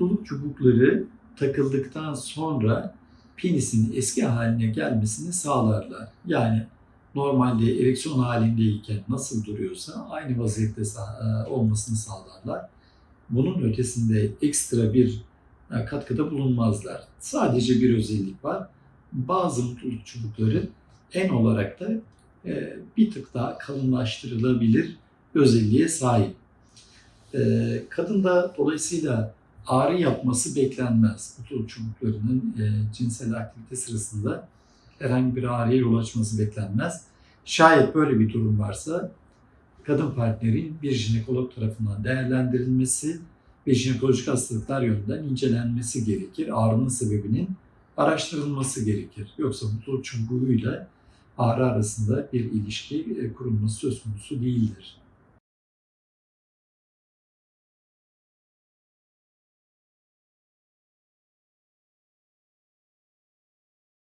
mutluluk çubukları takıldıktan sonra penisin eski haline gelmesini sağlarlar. Yani normalde ereksiyon halindeyken nasıl duruyorsa aynı vaziyette e, olmasını sağlarlar. Bunun ötesinde ekstra bir e, katkıda bulunmazlar. Sadece bir özellik var. Bazı mutluluk çubukları en olarak da e, bir tık daha kalınlaştırılabilir özelliğe sahip. E, kadında dolayısıyla ağrı yapması beklenmez. Mutluluk çubuklarının e, cinsel aktivite sırasında herhangi bir ağrıya yol açması beklenmez. Şayet böyle bir durum varsa kadın partnerin bir jinekolog tarafından değerlendirilmesi ve jinekolojik hastalıklar yönünden incelenmesi gerekir. Ağrının sebebinin araştırılması gerekir. Yoksa mutluluk çubuğuyla ağrı arasında bir ilişki e, kurulması söz konusu değildir.